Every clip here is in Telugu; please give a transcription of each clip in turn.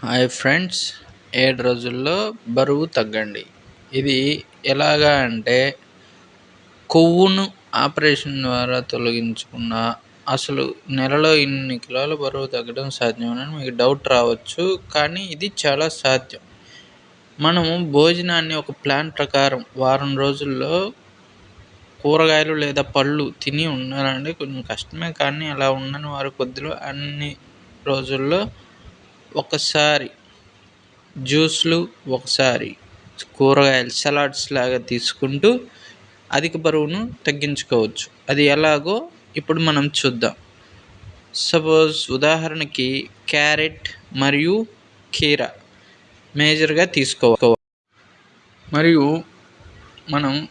హాయ్ ఫ్రెండ్స్ ఏడు రోజుల్లో బరువు తగ్గండి. ఇది ఎలాగా అంటే కొవ్వును ఆపరేషన్ ద్వారా తొలగించుకున్న అసలు నెలలో ఇన్ని కిలోల బరువు తగ్గడం సాధ్యమని మీకు డౌట్ రావచ్చు కానీ ఇది చాలా సాధ్యం. మనము భోజనాన్ని ఒక ప్లాన్ ప్రకారం వారం రోజుల్లో కూరగాయలు లేదా పళ్ళు తిని ఉండాలంటే కొంచెం కష్టమే కానీ అలా ఉండని వారు కొద్దిలో అన్ని రోజుల్లో ఒకసారి. జ్యూస్లు ఒకసారి. కూరగాయలు సలాడ్స్ లాగా తీసుకుంటూ అధిక బరువును తగ్గించుకోవచ్చు. అది ఎలాగో ఇప్పుడు మనం చూద్దాం. సపోజ్ ఉదాహరణకి క్యారెట్ మరియు కీర మేజర్గా తీసుకోవాలి. మరియు మనం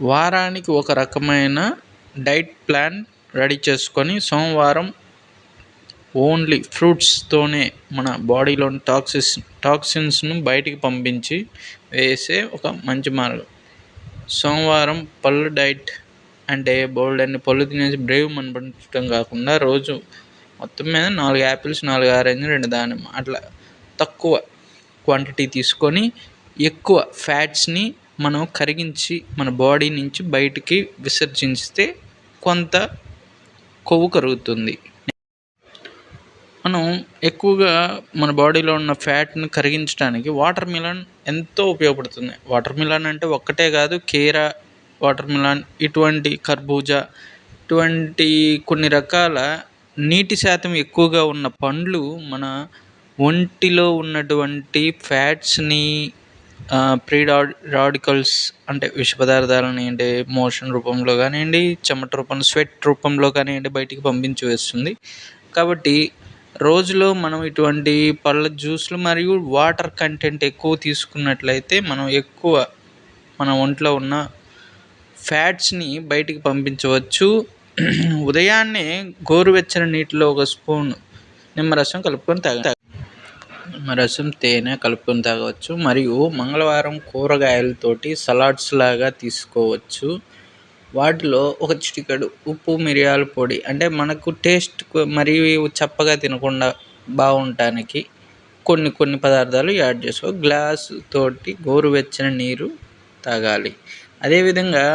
వారానికి ఒక రకమైన డైట్ ప్లాన్ రెడీ చేసుకొని సోమవారం ఓన్లీ ఫ్రూట్స్తోనే మన బాడీలోని టాక్సిస్ టాక్సిన్స్ను బయటికి పంపించి వేసే ఒక మంచి మార్గం. సోమవారం పళ్ళు డైట్ అంటే బోల్డ్ అన్ని పళ్ళు తినేసి బ్రేవ్ అనిపించడం కాకుండా రోజు మొత్తం మీద నాలుగు యాపిల్స్ నాలుగు ఆరెంజ్ రెండు దానిమ్మ అట్లా తక్కువ క్వాంటిటీ తీసుకొని ఎక్కువ ఫ్యాట్స్ని మనం కరిగించి మన బాడీ నుంచి బయటికి విసర్జిస్తే కొంత కొవ్వు కరుగుతుంది. మనం ఎక్కువగా మన బాడీలో ఉన్న ఫ్యాట్ని కరిగించడానికి వాటర్ మిలన్ ఎంతో ఉపయోగపడుతుంది. వాటర్ మిలన్ అంటే ఒక్కటే కాదు కీరా వాటర్ మిలన్ ఇటువంటి కర్బూజా ఇటువంటి కొన్ని రకాల నీటి శాతం ఎక్కువగా ఉన్న పండ్లు మన ఒంటిలో ఉన్నటువంటి ఫ్యాట్స్ని ప్రీ రాడికల్స్ అంటే విష పదార్థాలని అంటే మోషన్ రూపంలో కానివ్వండి చెమట రూపంలో స్వెట్ రూపంలో కానివ్వండి బయటికి పంపించి వేస్తుంది. కాబట్టి రోజులో మనం ఇటువంటి పళ్ళ జ్యూస్లు మరియు వాటర్ కంటెంట్ ఎక్కువ తీసుకున్నట్లయితే మనం ఎక్కువ మన ఒంట్లో ఉన్న ఫ్యాట్స్ని బయటికి పంపించవచ్చు. ఉదయాన్నే గోరువెచ్చని నీటిలో ఒక స్పూన్ నిమ్మరసం కలుపుకొని తాగ నిమ్మరసం తేనె కలుపుకొని తాగవచ్చు. మరియు మంగళవారం కూరగాయలతోటి సలాడ్స్ లాగా తీసుకోవచ్చు. వాటిలో ఒక చిటికెడు ఉప్పు మిరియాల పొడి అంటే మనకు టేస్ట్ మరియు చప్పగా తినకుండా బాగుండటానికి కొన్ని కొన్ని పదార్థాలు యాడ్ చేసుకో. గ్లాస్ తోటి గోరువెచ్చని నీరు తాగాలి. అదేవిధంగా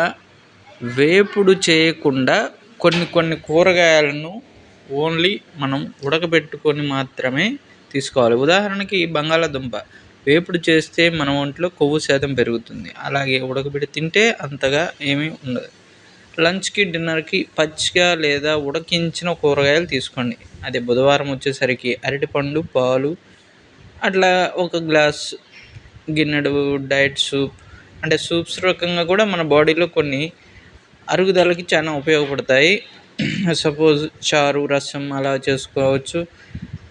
వేపుడు చేయకుండా కొన్ని కొన్ని కూరగాయలను ఓన్లీ మనం ఉడకబెట్టుకొని మాత్రమే తీసుకోవాలి. ఉదాహరణకి బంగాళాదుంప వేపుడు చేస్తే మన ఒంట్లో కొవ్వు శాతం పెరుగుతుంది. అలాగే ఉడకబెట్టి తింటే అంతగా ఏమీ ఉండదు. లంచ్కి డిన్నర్కి పచ్చిగా లేదా ఉడికించిన కూరగాయలు తీసుకోండి. అదే బుధవారం వచ్చేసరికి అరటిపండు పాలు అట్లా ఒక గ్లాస్ గిన్నెడు డైట్ సూప్. అంటే సూప్స్ రకంగా కూడా మన బాడీలో కొన్ని అరుగుదలకి చాలా ఉపయోగపడతాయి. సపోజ్ చారు రసం అలా చేసుకోవచ్చు.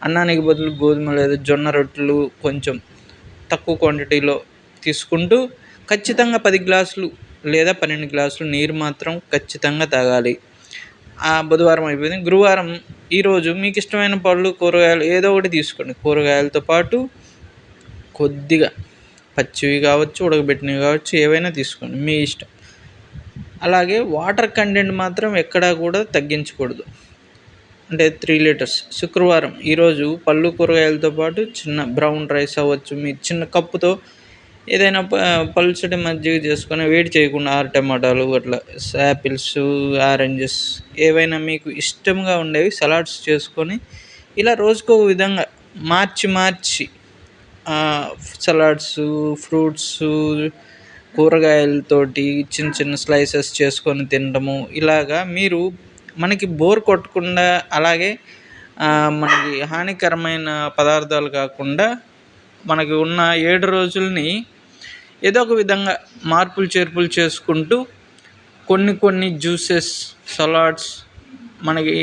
అన్నానికి బదులు గోధుమ లేదా జొన్న రొట్టెలు కొంచెం తక్కువ క్వాంటిటీలో తీసుకుంటూ ఖచ్చితంగా పది గ్లాసులు లేదా పన్నెండు గ్లాసులు నీరు మాత్రం ఖచ్చితంగా తాగాలి. బుధవారం అయిపోయింది. గురువారం ఈరోజు మీకు ఇష్టమైన పళ్ళు కూరగాయలు ఏదో ఒకటి తీసుకోండి. కూరగాయలతో పాటు కొద్దిగా పచ్చివి కావచ్చు ఉడకబెట్టినవి కావచ్చు ఏవైనా తీసుకోండి. మీ ఇష్టం. అలాగే వాటర్ కంటెంట్ మాత్రం ఎక్కడా కూడా తగ్గించకూడదు. అంటే త్రీ లీటర్స్. శుక్రవారం ఈరోజు పళ్ళు కూరగాయలతో పాటు చిన్న బ్రౌన్ రైస్ అవ్వచ్చు. మీ చిన్న కప్పుతో ఏదైనా పల్చటి మజ్జిగ చేసుకొని వేడి చేయకుండా ఆరు టమాటాలు అట్లా యాపిల్స్ ఆరెంజెస్ ఏవైనా మీకు ఇష్టంగా ఉండేవి సలాడ్స్ చేసుకొని ఇలా రోజుకో విధంగా మార్చి మార్చి సలాడ్స్ ఫ్రూట్స్ కూరగాయలతోటి చిన్న చిన్న స్లైసెస్ చేసుకొని తినడము ఇలాగా మీరు మనకి బోర్ కొట్టకుండా అలాగే మనకి హానికరమైన పదార్థాలు కాకుండా మనకి ఉన్న ఏడు రోజుల్ని ఏదో ఒక విధంగా మార్పులు చేర్పులు చేసుకుంటూ కొన్ని కొన్ని జ్యూసెస్ సలాడ్స్ మనకి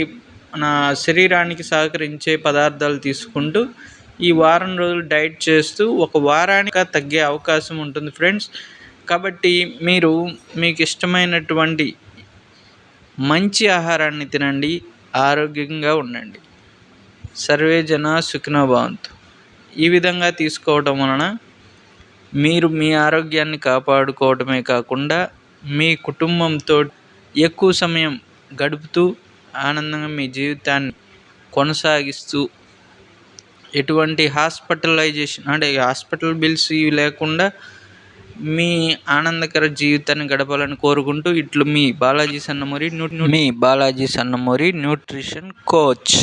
మన శరీరానికి సహకరించే పదార్థాలు తీసుకుంటూ ఈ వారం రోజులు డైట్ చేస్తూ ఒక వారానికి తగ్గే అవకాశం ఉంటుంది ఫ్రెండ్స్. కాబట్టి మీరు మీకు ఇష్టమైనటువంటి మంచి ఆహారాన్ని తినండి ఆరోగ్యంగా ఉండండి. సర్వే జన సుఖినోభవంతు ఈ విధంగా తీసుకోవడం వలన మీరు మీ ఆరోగ్యాన్ని కాపాడుకోవడమే కాకుండా మీ కుటుంబంతో ఎక్కువ సమయం గడుపుతూ ఆనందంగా మీ జీవితాన్ని కొనసాగిస్తూ ఎటువంటి హాస్పిటలైజేషన్ అంటే హాస్పిటల్ బిల్స్ ఇవి లేకుండా మీ ఆనందకర జీవితాన్ని గడపాలని కోరుకుంటూ ఇట్లు మీ బాలాజీ సన్నమూరి మీ బాలాజీ సన్నమూరి న్యూట్రిషన్ కోచ్.